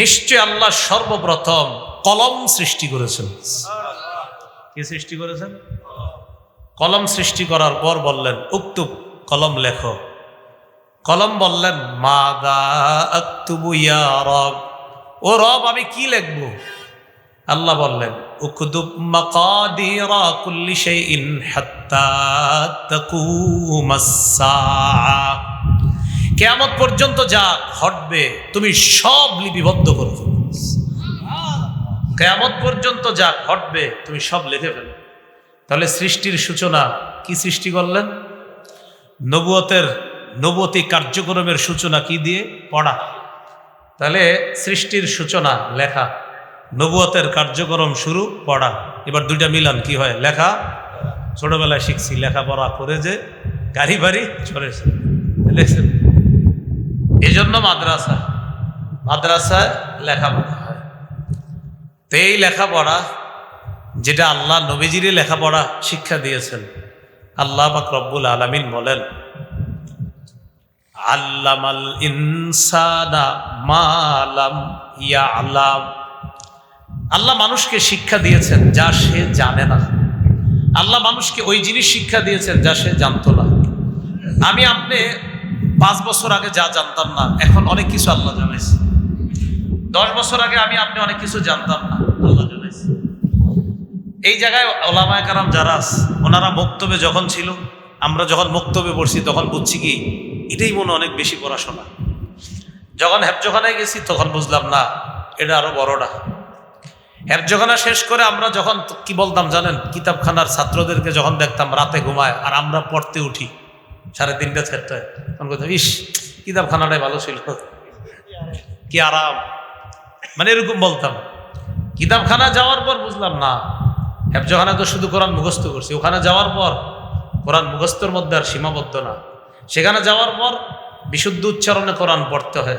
নিশ্চয় আল্লাহ সর্বপ্রথম কলম সৃষ্টি করেছেন। কি সৃষ্টি করেছেন? কলম সৃষ্টি করার পর বললেন উক্তুব কলম লেখো। কলম বললেন, মাদা আক্তুবু ইয়া রব। ও রব, আমি কি লিখব? আল্লাহ বললেন, উকদুব মাকাদিরা কুল্লি শাইইন হাত্তা তাকুমাস সাআ। কেয়ামত পর্যন্ত যা ঘটবে, তুমি সব লিপিবদ্ধ করে ফেলো। কেয়ামত পর্যন্ত যা ঘটবে, তুমি সব লিখে ফেলো। তাহলে সৃষ্টির সূচনা কি সৃষ্টি করলেন? নবুয়তের নবতী কার্যক্রমের সূচনা কি দিয়ে? পড়া। তাহলে সৃষ্টির সূচনা, লেখা। নবুয়তের কার্যক্রম শুরু, পড়া। এবার দুইটা মিলান, কি হয়? লেখা। ছোটবেলায় শিখছি, লেখাপড়া করে যে গাড়ি বাড়ি চলেছে দেখছেন এই জন্য মাদ্রাসা, মাদ্রাসায় লেখাপড়া হয়। তো এই লেখাপড়া, যেটা আল্লাহ নবীজিরই লেখাপড়া শিক্ষা দিয়েছেন, আল্লাহ পাক রব্বুল আলমিন বলেন, আল্লামাল ইনসানা মালাম ইয়া আল্লাম আল্লাহ মানুষকে শিক্ষা দিয়েছেন যা সে জানে না। আল্লাহ মানুষকে ওই জিনিস শিক্ষা দিয়েছেন যা সে জানতো না। আমি আপনি পাঁচ বছর আগে যা জানতাম না, এখন অনেক কিছু আল্লাহ জানাইছে। দশ বছর আগে আমি আপনি অনেক কিছু জানতাম না, আল্লাহ জানাইছে। এই জায়গায় ওলামায় কারাম যারা ওনারা বক্তব্যে যখন ছিল, আমরা যখন বক্তব্যে পড়ছি, তখন বুঝছি কি, এটাই মনে অনেক বেশি পড়াশোনা। যখন হেফজখানায় গেছি, তখন বুঝলাম না, এটা আরও বড়টা। হেফজখানা শেষ করে আমরা যখন, কি বলতাম জানেন, কিতাবখানার ছাত্রদেরকে যখন দেখতাম রাতে ঘুমায়, আর আমরা পড়তে উঠি সাড়ে তিনটা, চারটায়। তখন বলতাম, ইস, কিতাবখানাটাই ভালো ছিল। কি আরাম। মানে এরকম বলতাম। কিতাবখানা যাওয়ার পর বুঝলাম না। হেফজখানা তো শুধু কোরআন মুখস্থ করছি। ওখানে যাওয়ার পর কোরআন মুখস্থর মধ্যে আর সীমাবদ্ধ না। সেখানে যাওয়ার পর বিশুদ্ধ উচ্চারণে কোরআন পড়তে হয়।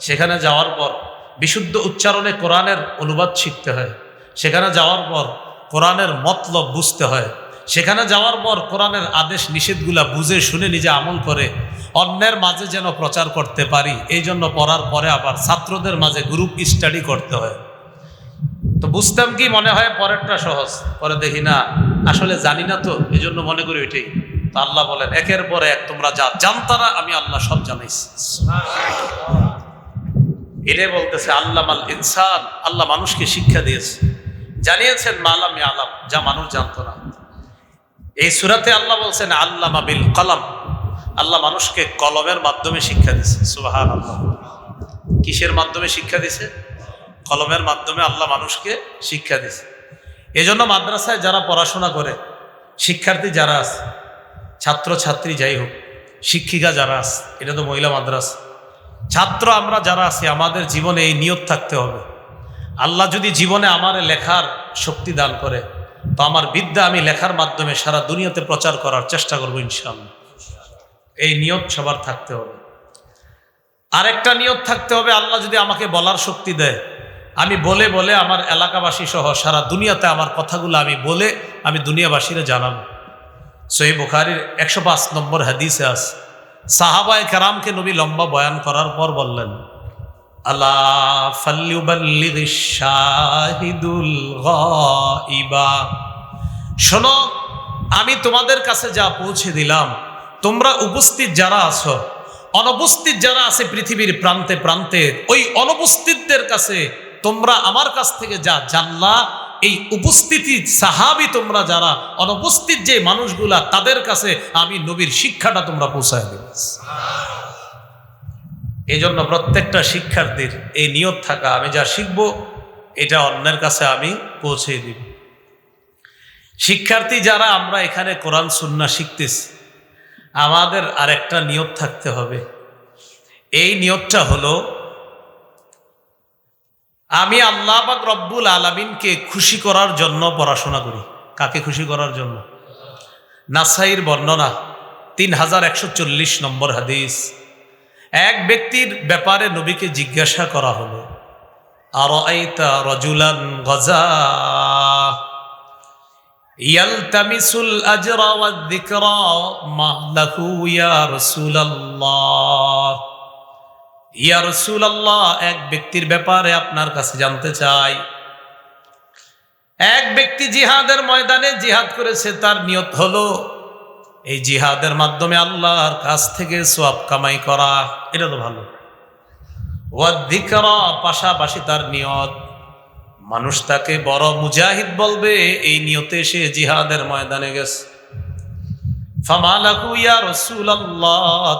সেখানে যাওয়ার পর বিশুদ্ধ উচ্চারণে কোরআনের অনুবাদ শিখতে হয়। সেখানে যাওয়ার পর কোরআনের মতলব বুঝতে হয়। সেখানে যাওয়ার পর কোরআনের আদেশ নিষেধগুলা বুঝে শুনে নিজে আমল করে অন্যের মাঝে যেন প্রচার করতে পারি, এই জন্য পড়ার পরে আবার ছাত্রদের মাঝে গ্রুপ স্টাডি করতে হয়। তো বুঝতাম কি, মনে হয় পরেরটা সহজ। পরে দেখি না, আসলে জানি না তো, এই জন্য মনে করি ওইটাই তো আল্লাহ বলেন, একের পরে এক তোমরা যা জানতারা, আমি আল্লাহ সব জানাইছি। এটাই বলতেছে আল্লাহ আল ইনসান, আল্লাহ মানুষকে শিক্ষা দিয়েছে। জানিয়েছেন, মালাম আলাম যা মানুষ জানতো না। এই সুরাতে আল্লাহ বলছেন আল্লাহ বিল কলম। আল্লাহ মানুষকে কলমের মাধ্যমে শিক্ষা দিছে সুবাহান আল্লাহ কিসের মাধ্যমে শিক্ষা দিছে? কলমের মাধ্যমে আল্লাহ মানুষকে শিক্ষা দিছে। এজন্য মাদ্রাসায় যারা পড়াশোনা করে, শিক্ষার্থী যারা আছে ছাত্র ছাত্রী যাই হোক, শিক্ষিকা যারা আছে, এটা তো মহিলা মাদ্রাসা। ছাত্র আমরা যারা আছি, আমাদের জীবনে এই নিয়ত থাকতে হবে। আল্লাহ যদি জীবনে আমার লেখার শক্তি দান করে তো আমার বিদ্যা আমি লেখার মাধ্যমে সারা দুনিয়াতে প্রচার করার চেষ্টা করব ইনশাআল্লাহ। এই নিয়ত সবার থাকতে হবে। আরেকটা নিয়ত থাকতে হবে, আল্লাহ যদি আমাকে বলার শক্তি দেয়, আমি বলে বলে আমার এলাকাবাসী সহ সারা দুনিয়াতে আমার কথাগুলো আমি বলে আমি দুনিয়াবাসীরা জানাব। সহি বুখারির একশো পাঁচ নম্বর হাদিসে আস সাহাবায় কারামকে নবী লম্বা বয়ান করার পর বললেন আল্লাহ ফাল্লিউবাল্লিগি শাহিদুল গাইবা শোনো, আমি তোমাদের কাছে যা পৌঁছে দিলাম, তোমরা উপস্থিত যারা আছো, অনুপস্থিত যারা আছে পৃথিবীর প্রান্তে প্রান্তে, ওই অনুপস্থিতদের কাছে তোমরা আমার কাছ থেকে যা জানলা, এই উপস্থিতি সাহাবি তোমরা যারা, অনুপস্থিত যে মানুষগুলা, তাদের কাছে আমি নবীর শিক্ষাটা তোমরা পৌঁছায় দেব। এই জন্য প্রত্যেকটা শিক্ষার্থীর এই নিয়ত থাকা, আমি যা শিখব, এটা অন্যের কাছে আমি পৌঁছে দিব। শিক্ষার্থী যারা, আমরা এখানে কোরআন সুন্না শিখতেছি। আমাদের আরেকটা নিয়ত থাকতে হবে। এই নিয়তটা হলো, আমি আল্লাহ পাক রব্বুল আলমিনকে খুশি করার জন্য পড়াশোনা করি। কাকে খুশি করার জন্য? নাসাইর বর্ণনা, তিন হাজার একশো চল্লিশ নম্বর হাদিস। এক ব্যক্তির ব্যাপারে নবীকে জিজ্ঞাসা করা হলো আর রজুলান গজা? ইয়ালতামিসুল আজরা ওয়াদ যিকরা মা লাহু ইয়া রাসূলুল্লাহ। ইয়া রসুলাল্লাহ, এক ব্যক্তির ব্যাপারে আপনার কাছে জানতে চাই। এক ব্যক্তি জিহাদের ময়দানে জিহাদ করেছে, তার নিয়ত হলো এই জিহাদের মাধ্যমে আল্লাহর কাছ থেকে সোয়াব কামাই করা, এটা তো ভালো। পাশাপাশি তার নিয়ত। মানুষ তাকে বড় মুজাহিদ বলবে, এই নিয়তে সে জিহাদের ময়দানে গেছে।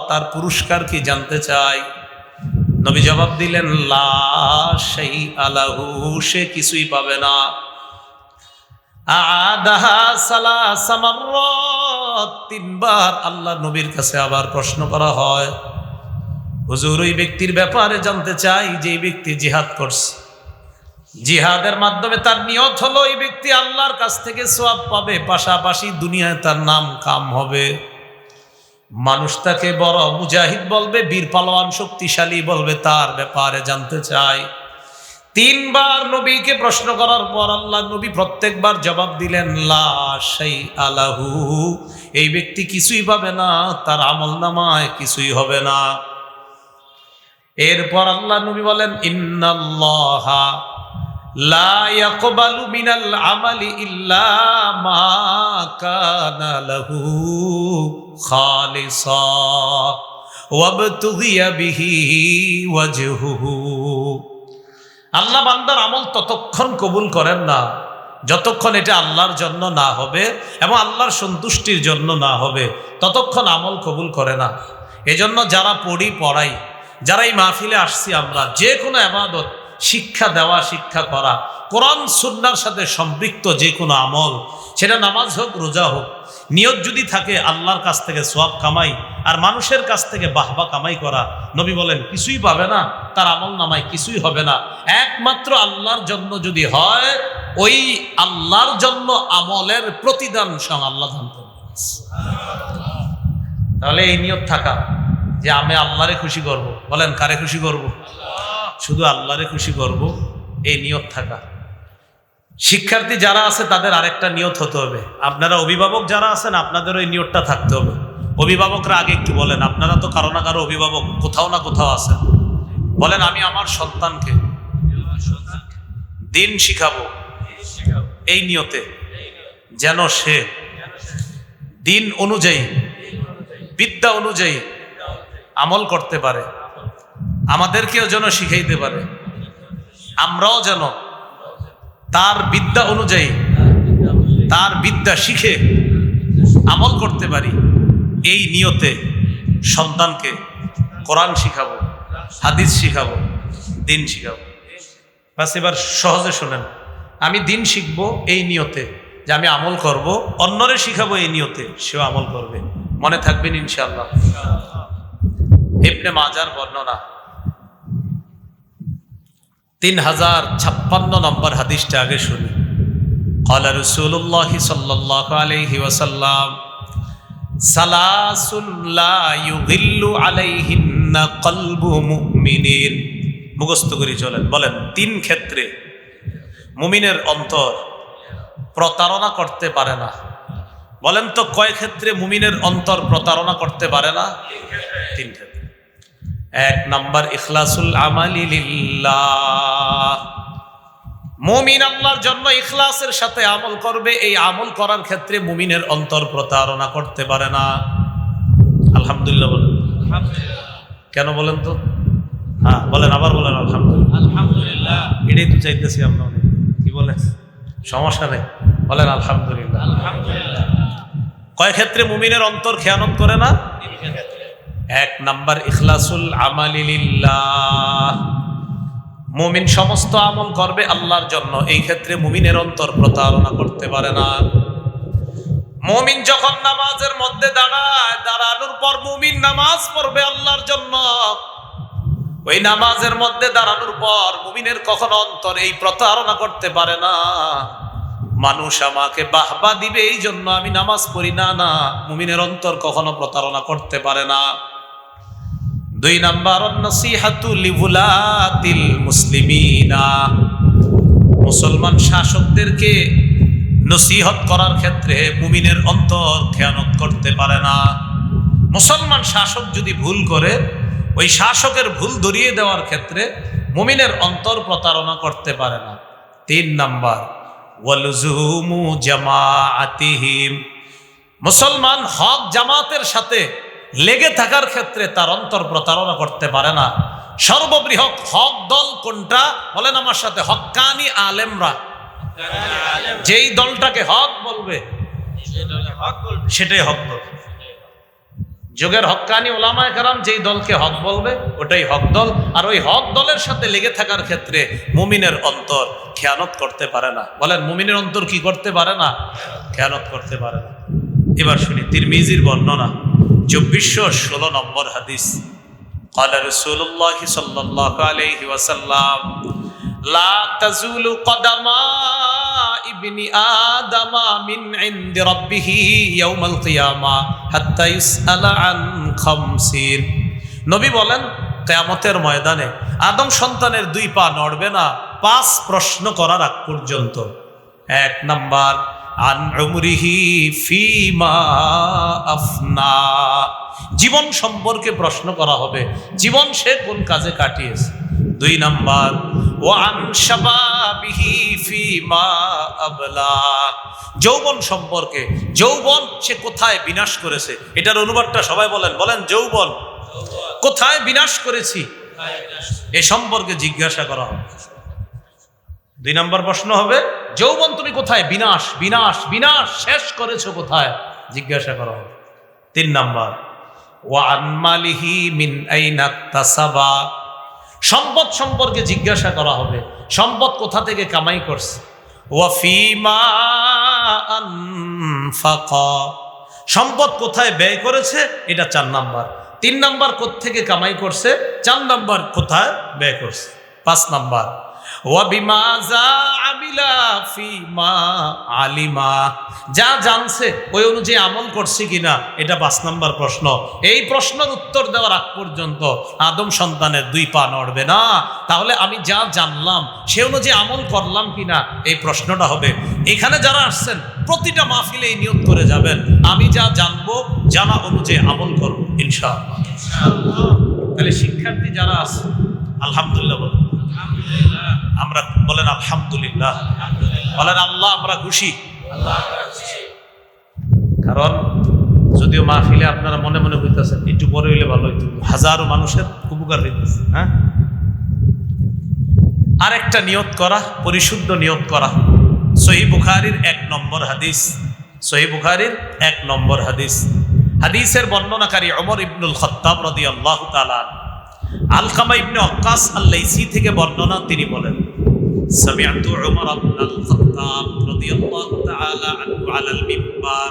তার পুরস্কার কি জানতে চাই নবী জবাব দিলেন, লা আলাহু সে কিছুই পাবে না। আদাহা সালাসা মাররাত তিনবার আল্লাহ নবীর কাছে আবার প্রশ্ন করা হয়। হুজুর, ওই ব্যক্তির ব্যাপারে জানতে চাই যে ব্যক্তি জিহাদ করছে। জিহাদের মাধ্যমে তার নিয়ত হলো এই ব্যক্তি আল্লাহর কাছ থেকে সোয়াব পাবে, পাশাপাশি দুনিয়ায় তার নাম কাম হবে। মানুষ তাকে বড় মুজাহিদ বলবে, বীর পালোয়ান শক্তিশালী বলবে, তার ব্যাপারে জানতে চাই। তিনবার নবীকে প্রশ্ন করার পর আল্লাহ নবী প্রত্যেকবার জবাব দিলেন, লা সেই আলাহু এই ব্যক্তি কিছুই পাবে না, তার আমল নামায় কিছুই হবে না। এরপর আল্লাহ নবী বলেন, ইন্নাল্লাহা লা ইয়াকবালু মিনাল আমালি ইল্লা মা কানা লাহু খালিসা। ওয়াবতুগিয়া বিহি ওয়াজহুহু। আল্লাহ বান্দার আমল ততক্ষণ কবুল করেন না। যতক্ষণ এটা আল্লাহর জন্য না হবে এবং আল্লাহর সন্তুষ্টির জন্য না হবে, ততক্ষণ আমল কবুল করে না। এজন্য যারা পড়ি, পড়াই, যারা এই মাহফিলে আসছি আমরা, যে কোনো আবাদত শিক্ষা দেওয়া, শিক্ষা করা। কোরআন, সুন্নার সাথে সম্পৃক্ত যে কোনো আমল, সেটা নামাজ হোক, রোজা হোক, নিয়ত যদি থাকে, আল্লাহর কাছ থেকে সোয়াব কামাই, আর মানুষের কাছ থেকে বাহবা কামাই করা, নবী বলেন, কিছুই পাবে না, তার আমল নামায় কিছুই হবে না। একমাত্র আল্লাহর জন্য যদি হয়, ওই আল্লাহর জন্য আমলের প্রতিদান সং আল্লাহ দান করবেন তাহলে এই নিয়ত থাকা, যে আমি আল্লাহরে খুশি করব। বলেন, কারে খুশি করব? শুধু আল্লাহরে খুশি করব, এই নিয়ত থাকা। শিক্ষার্থী যারা আছে, তাদের আরেকটা নিয়ত হতে হবে। আপনারা অভিভাবক যারা আছেন, আপনাদের ওই নিয়তটা থাকতে হবে। অভিভাবকরা আগে একটু বলেন, আপনারা তো কারও না কারও অভিভাবক, কোথাও না কোথাও আছেন। বলেন, আমি আমার সন্তানকে দিন শিখাবো। এই নিয়তে, যেন সে দিন অনুযায়ী, বিদ্যা অনুযায়ী আমল করতে পারে। আমাদেরকেও যেন শিখাইতে পারে। আমরাও যেন তার বিদ্যা অনুযায়ী, তার বিদ্যা শিখে আমল করতে পারি, এই নিয়তে সন্তানকে কোরআন শিখাবো, হাদিস শিখাবো, দিন শিখাবো। বাস এবার সহজে শোনেন, আমি দিন শিখব এই নিয়তে যে আমি আমল করব, অন্যরে শিখাবো এই নিয়তে, সেও আমল করবে। মনে থাকবেন ইনশাল্লাহ ইবনে মাজার বর্ণনা তিন হাজার ছাপ্পান্ন নম্বর হাদিসটা আগে শুনি قال رسول الله صلى الله عليه وسلم ثلاث لا يغل عليهن قلب مؤمن মুখস্থ করে চলেন বলেন তিন ক্ষেত্রে মুমিনের অন্তর প্রতারণা করতে পারে না বলেন তো কয় ক্ষেত্রে মুমিনের অন্তর প্রতারণা করতে পারে না তিন ক্ষেত্রে এক নাম্বার ইখলাসুল আমালি লিল্লাহ। মুমিন আল্লাহর জন্য ইখলাসের সাথে আমল করবে এই আমল করার ক্ষেত্রে মুমিনের অন্তর প্রতারণা করতে পারে না। আলহামদুলিল্লাহ বলেন। কেন বলেন তো? হ্যাঁ বলেন আবার বলেন আলহামদুলিল্লাহ। আলহামদুলিল্লাহ। এটাই তো চাইতেছি আমরা কি বলেন? সমস্যা নেই। বলেন আলহামদুলিল্লাহ। আলহামদুলিল্লাহ। কয় ক্ষেত্রে মুমিনের অন্তর খেয়ানত করে না? এক নাম্বার ইখলাসুল আমালিল্লাহ মুমিন সমস্ত আমল করবে আল্লাহর জন্য। এই ক্ষেত্রে মুমিনের অন্তর প্রতারণা করতে পারে না। মুমিন যখন নামাজের মধ্যে দাঁড়ায়, দাঁড়ানোর পর মুমিন নামাজ পড়বে আল্লাহর জন্য। ওই নামাজের মধ্যে দাঁড়ানোর পর মুমিনের কখনো অন্তর এই প্রতারণা করতে পারে না। মানুষ আমাকে বাহবা দিবে এই জন্য আমি নামাজ পড়ি। না না, মুমিনের অন্তর কখনো প্রতারণা করতে পারে না। দুই নাম্বার লিভুলাতিল মুসলিমিনা। মুসলমান শাসকদেরকে নসিহত করার ক্ষেত্রে মুমিনের অন্তর খেয়ানত করতে পারে না। মুসলমান শাসক যদি ভুল করে, ওই শাসকের ভুল ধরিয়ে দেওয়ার ক্ষেত্রে মুমিনের অন্তর প্রতারণা করতে পারে না। তিন নাম্বার, ওয়ালুজুমু জামাআতিহিম। মুসলমান হক জামাতের সাথে লেগে থাকার ক্ষেত্রে তার অন্তর প্রতারণা করতে পারে না। সর্ববৃহৎ হক দল কোনটা? বলেন আমার সাথে হক্কানি আলেমরা। যেই দলটাকে হক বলবে, সেটাই হক দল। যুগের হক্কানি ওলামায় কারাম যেই দলকে হক বলবে, ওটাই হক দল। আর ওই হক দলের সাথে লেগে থাকার ক্ষেত্রে মুমিনের অন্তর খেয়ানত করতে পারে না। বলেন, মুমিনের অন্তর কি করতে পারে না? খেয়ানত করতে পারে না। এবার শুনি, তিরমিজির বর্ণনা। চব্বিশশো ষোলো নম্বর হাদিস قال رسول الله صلى الله عليه وسلم لا تزول قدم ابن آدم من عند ربه يوم القيامة حتى يسأل عن خمسين নবী বলেন কেয়ামতের ময়দানে আদম সন্তানের দুই পা নড়বে না পাঁচ প্রশ্ন করার আগ পর্যন্ত এক নাম্বার আন উমরিহি ফিমা আফনা। জীবন সম্পর্কে প্রশ্ন করা হবে জীবন সে কোন কাজে কাটিয়েছে? দুই নাম্বার ও আন শাবাবিহি ফিমা আবলা। যৌবন সম্পর্কে যৌবন সে কোথায় বিনাশ করেছে? এটার অনুবাদটা সবাই বলেন বলেন যৌবন। কোথায় বিনাশ করেছি? এ সম্পর্কে জিজ্ঞাসা করা হবে। দুই নম্বর প্রশ্ন হবে, যৌবন তুমি কোথায়? বিনাশ বিনাশ বিনাশ, শেষ করেছ কোথায়? জিজ্ঞাসা করা। হবে তিন নাম্বার সম্পদ সম্পর্কে জিজ্ঞাসা করা হবে, সম্পদ কোথা থেকে কামাই করছে? সম্পদ কোথায় ব্যয় করেছে? এটা চার নাম্বার। তিন নাম্বার থেকে কামাই করছে? চার নাম্বার কোথায় ব্যয় করছে? পাঁচ নাম্বার আলিমা। যা জানছে ওই অনুযায়ী আমল করছে কিনা এটা পাঁচ নাম্বার প্রশ্ন। এই প্রশ্নের উত্তর দেওয়ার আগ পর্যন্ত আদম সন্তানের দুই পা নড়বে না। তাহলে আমি যা জানলাম সে অনুযায়ী আমল করলাম কিনা এই প্রশ্নটা হবে। এখানে যারা আসছেন প্রতিটা মাহফিলে এই নিয়ত করে যাবেন। আমি যা জানব জানা অনুযায়ী আমল করব ইনশাআল্লাহ। তাহলে শিক্ষার্থী যারা আছে আলহামদুলিল্লাহ বলেন আমরা বলেন আলহামদুলিল্লাহ। বলেন আল্লাহ আমরা খুশি। কারণ যদিও মাহফিলে আপনারা মনে মনে হইতেছেন একটু পরে হইলে ভালো হইতো। হাজারো মানুষের উপকার হইতেছে হ্যাঁ? আরেকটা নিয়ত করা, পরিশুদ্ধ নিয়ত করা। সহি বুখারির এক নম্বর হাদিস। সহি বুখারির এক নম্বর হাদিস। হাদিসের বর্ণনাকারী অমর ইবনুল খত্তাব রদি আল্লাহ তালা আলকামা ইবনে অক্কাস আল্লাইসি থেকে বর্ণনা তিনি বলেন سمعت عمر بن الخطاب رضي الله تعالى عنه على المنبر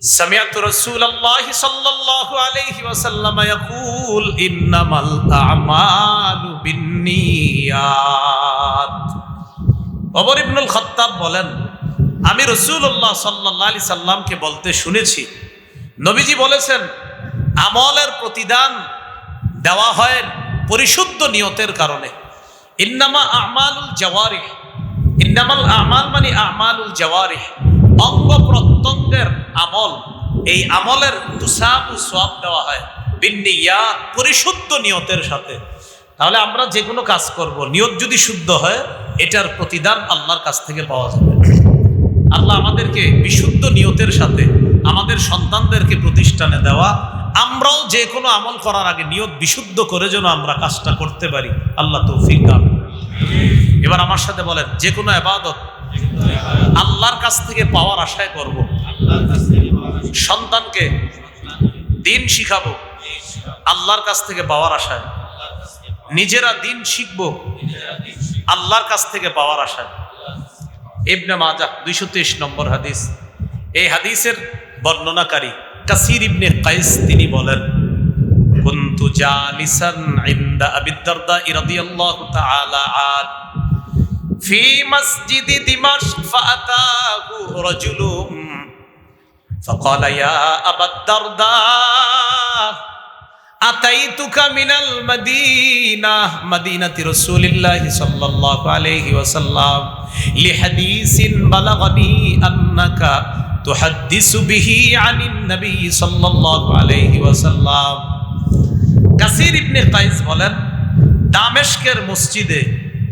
سمعت رسول الله صلى الله عليه وسلم يقول إنما الأعمال بالنيات অমর ইবনুল খত্তাব বলেন আমি রসুল্লাহ সাল্লাহ আলি সাল্লামকে বলতে শুনেছি নবীজি বলেছেন আমলের প্রতিদান দেওয়া হয় পরিশুদ্ধ নিয়তের কারণে। ইন্নামা আমালুল জওয়ারিহ। ইন্নামাল আমাল মানে আমালুল জওয়ারিহ। অঙ্গ প্রত্যঙ্গের আমল। এই আমলের তুসাবু সব দেওয়া হয় বিন্নিয়া, পরিশুদ্ধ নিয়তের সাথে। তাহলে আমরা যে কোনো কাজ করব। নিয়ত যদি শুদ্ধ হয়, এটার প্রতিদান আল্লাহর কাছ থেকে পাওয়া যাবে। আল্লাহ আমাদেরকে বিশুদ্ধ নিয়তের সাথে আমাদের সন্তানদেরকে প্রতিষ্ঠানে দেওয়া আমরাও যে কোনো আমল করার আগে নিয়ত বিশুদ্ধ করে যেন আমরা কাজটা করতে পারি। আল্লাহ তৌফিক দান এবার আমার সাথে বলেন, যে কোনো আবাদত আল্লাহর কাছ থেকে পাওয়ার আশায় করব। সন্তানকে দিন শিখাবো, আল্লাহর কাছ থেকে পাওয়ার আশায়। নিজেরা দিন শিখব, আল্লাহর কাছ থেকে পাওয়ার আশায়। ইবনে মাজা দুইশো তেইশ নম্বর হাদিস। এই হাদিসের বর্ণনাকারী কাসির ইবনে কাইস তিনি বলেন কুনতু জালিসান ইনদা আবি দারদা রাদিয়াল্লাহু তাআলা আন في مسجد دمشق فأتاه رجل فقال يا أبا الدرداء أتيتك من المدينة مدينة رسول الله صلى الله عليه وسلم لحديث بلغني أنك তুহাদ্দিসু বিহি আনিন নবী কাসির ইবনে কাইস বলেন মসজিদে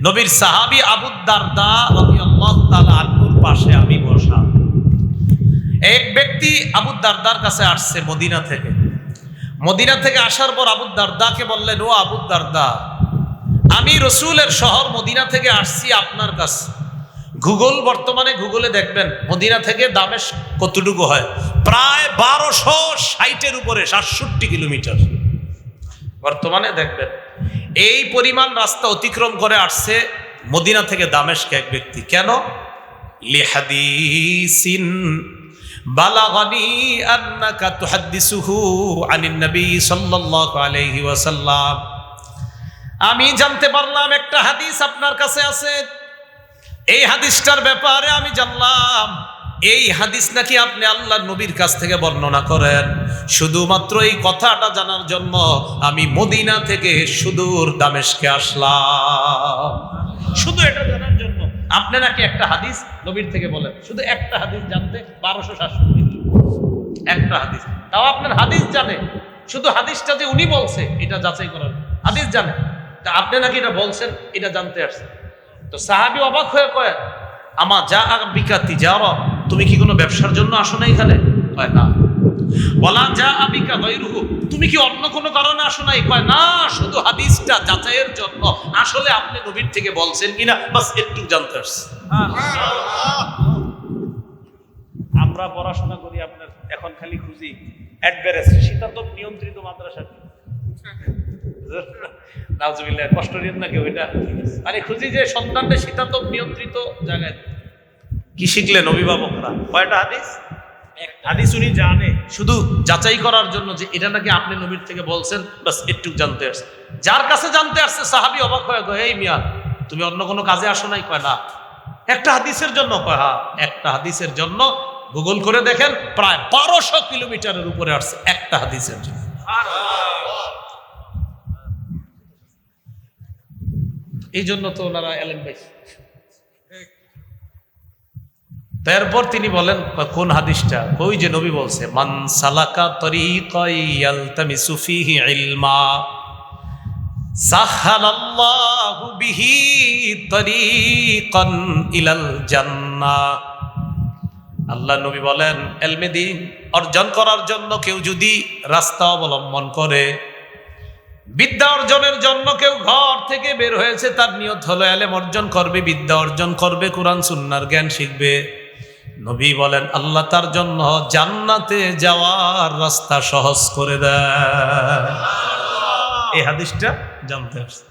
নবীর সাহাবী আবু দারদা রাদিয়াল্লাহু তাআলা আনহুর পাশে আমি বসা। এক ব্যক্তি আবু দারদার কাছে আসছে মদিনা থেকে। মদিনা থেকে আসার পর আবু দারদাকে বললেন, ও আবু দারদা, আমি রসুলের শহর মদিনা থেকে আসছি আপনার কাছে। গুগল বর্তমানে গুগলে দেখবেন, মদিনা থেকে দামেশ কতটুকু হয়? প্রায় বারোশো ষাটের উপরে, সাতষট্টি কিলোমিটার। বর্তমানে দেখবেন, এই পরিমাণ রাস্তা অতিক্রম করে আসছে মদিনা থেকে দামেশকে এক ব্যক্তি। কেন? লিহাদিসিন বালাগানি আন্নাকা তুহাদ্দিসুহু আনিন নবী সাল্লাল্লাহু আলাইহি ওয়াসাল্লাম। আমি জানতে পারলাম একটা হাদিস আপনার কাছে আছে। এই হাদিসটার ব্যাপারে আমি জানলাম, এই হাদিস নাকি আপনি আল্লাহ নবীর কাছ থেকে বর্ণনা করেন? শুধুমাত্র এই কথাটা জানার জন্য আমি মদিনা থেকে সুদূর দামেশকে আসলাম। শুধু এটা জানার জন্য। আপনি নাকি একটা হাদিস নবীর থেকে বলেন? শুধু একটা হাদিস জানতে বারোশো সাতষট্টি। একটা হাদিস। তাও আপনার হাদিস জানে। শুধু হাদিসটা যে উনি বলছে, এটা যাচাই করার। হাদিস জানে। তা আপনি নাকি এটা বলছেন, এটা জানতে আসছেন তো সাহাবি অবাক হয়ে কয়, আমা যা বিকাতি যা তুমি কি কোনো ব্যবসার জন্য আসো না এখানে? কয়, না। বলা যা আবিকা গৈরুহু তুমি কি অন্য কোনো কারণে আসো নাই? কয়, না, শুধু হাদিসটা যাচাইয়ের জন্য। আসলে আপনি নবীর থেকে বলছেন কিনা, বাস একটু জানতে আমরা পড়াশোনা করি আপনার, এখন খালি খুঁজি। অ্যাডভারেস, শীতাতপ নিয়ন্ত্রিত মাদ্রাসা কষ্ট নিন না কেউ এটা। মানে খুঁজি যে শীতাতপ নিয়ন্ত্রিত জায়গায়। কি শিখলেন অভিভাবকরা? কয়টা হাদিস? হাদিস উনি জানে। শুধু যাচাই করার জন্য যে এটা নাকি আপনি নবীর থেকে বলছেন বাস একটু জানতে আসছে। যার কাছে জানতে আসছে সাহাবি অবাক হয়ে গো এই মিয়া তুমি অন্য কোনো কাজে আসো নাই? কয় না। একটা হাদিসের জন্য কয় হ্যাঁ একটা হাদিসের জন্য গুগল করে দেখেন প্রায় বারোশো কিলোমিটারের উপরে আসছে একটা হাদিসের জন্য। এই জন্য তো ওনারা এলেন ভাই। তারপর তিনি বলেন কোন হাদিসটা? ওই যে নবী বলছে, মান সালাকা তরিকাই ইয়ালতামিসু ফিহি ইলমা, সাহালাল্লাহু বিহি তরিকান ইলাল জান্নাহ আল্লাহ নবী বলেন, এলমে দিন অর্জন করার জন্য কেউ যদি রাস্তা অবলম্বন করে বিদ্যা অর্জনের জন্য কেউ ঘর থেকে বের হয়েছে, তার নিয়ত হলো এলেম অর্জন করবে, বিদ্যা অর্জন করবে, কোরআন, সুন্নার জ্ঞান শিখবে। নবী বলেন, আল্লাহ তার জন্য জান্নাতে যাওয়ার রাস্তা সহজ করে দেয় এই হাদিসটা জানতে আসছে।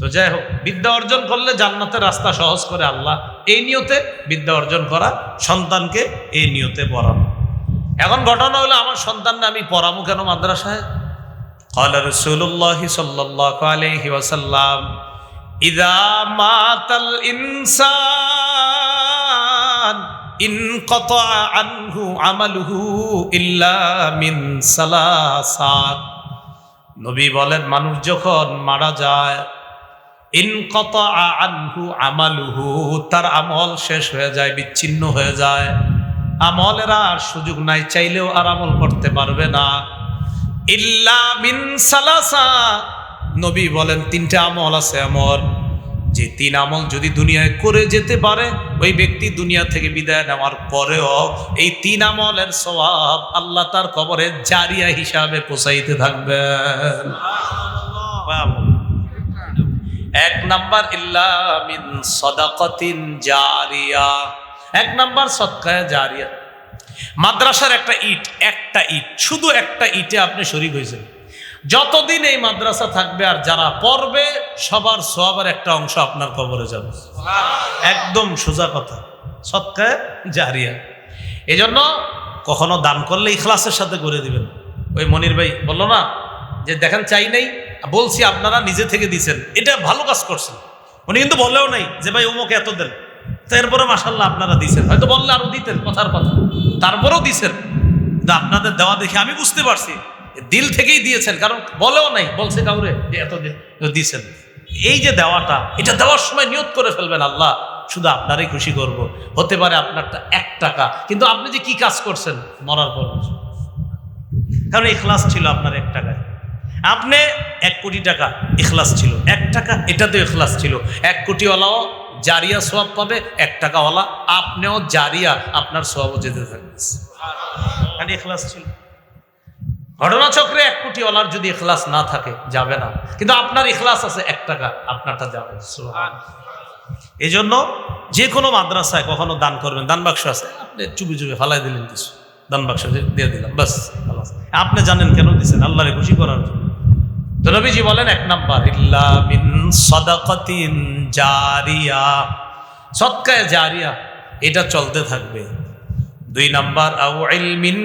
তো যাই হোক, বিদ্যা অর্জন করলে জান্নাতের রাস্তা সহজ করে আল্লাহ, এই নিয়তে বিদ্যা অর্জন করা সন্তানকে এই নিয়তে পড়ানো। এখন ঘটনা হলো, আমার সন্তানকে আমি পড়াবো কেন মাদ্রাসায়? قال رسول الله صلى الله عليه وسلم إذا مات الإنسان انقطع عنه عمله إلا من ثلاثات নবী বলেন মানুষ যখন মারা যায় ইনকতা আনহু আমালুহু তার আমল শেষ হয়ে যায় বিচ্ছিন্ন হয়ে যায় আমলের আর সুযোগ নাই চাইলেও আর আমল করতে পারবে না ইল্লা সালাসা। নবী বলেন, তিনটা আমল আছে এমন। যে তিন আমল যদি দুনিয়ায় করে যেতে পারে, ওই ব্যক্তি দুনিয়া থেকে বিদায় নেওয়ার পরেও এই তিন আমলের স্বভাব আল্লাহ তার কবরে জারিয়া হিসাবে পোষাইতে থাকবেন। এক নাম্বার, ইল্লা মিন সদাকতিন জারিয়া। এক নাম্বার সৎকায় জারিয়া। মাদ্রাসার একটা ইট একটা ইট, শুধু একটা ইটে আপনি শরিক হয়েছেন। যতদিন এই মাদ্রাসা থাকবে আর যারা পড়বে, সবার সবার একটা অংশ আপনার কবরে যাবে। একদম সোজা কথা সৎকায় জারিয়া। এই জন্য কখনো দান করলে ইখলাসের সাথে করে দিবেন। ওই মনির ভাই বলল, না, যে দেখেন চাই নাই, বলছি আপনারা নিজে থেকে দিছেন। এটা ভালো কাজ করছেন। উনি কিন্তু বললেও নাই যে, ভাই অমুক এত দেন। তারপরে মাসাল্লাহ আপনারা দিছেন। হয়তো বললে আরও দিতেন কথার কথা। তারপরেও দিছেন। কিন্তু আপনাদের দেওয়া দেখে আমি বুঝতে পারছি। দিল থেকেই দিয়েছেন, কারণ বলেও নাই, বলছে কাউরে যে এত দিয়েছেন এই যে দেওয়াটা, এটা দেওয়ার সময় নিয়ত করে ফেলবেন আল্লাহ। শুধু আপনারই খুশি করব। হতে পারে আপনারটা এক টাকা। কিন্তু আপনি যে কি কাজ করছেন, মরার পর কারণ এই ক্লাস ছিল আপনার এক টাকায়। আপনি এক কোটি টাকা এখলাস ছিল। এক টাকা এটাতেও এখলাস ছিল। এক কোটিওয়ালাও জারিয়া সোয়াব পাবে এক টাকাওয়ালা আপনিও জারিয়া আপনার সোয়াবও যেতে থাকবে। খালি ইখলাস ছিল। ঘটনাচক্রে এক কোটিওয়ালার যদি এখলাস না থাকে যাবে না। কিন্তু আপনার ইখলাস আছে এক টাকা আপনারটা যাবে। এই জন্য যে কোনো মাদ্রাসায় কখনো দান করবেন দান বাক্স আছে? আপনি চুপি চুপি ফালাই দিলেন কিছু। দান বাক্স দিয়ে দিলাম বাস আপনি জানেন কেন দিচ্ছেন আল্লাহরে খুশি করার জন্য। তো বলেন এক নাম্বার, ইল্লা মিন সদাকতিন জারিয়া। সৎকায় জারিয়া, এটা চলতে থাকবে। দুই নাম্বার আউ ইলমিন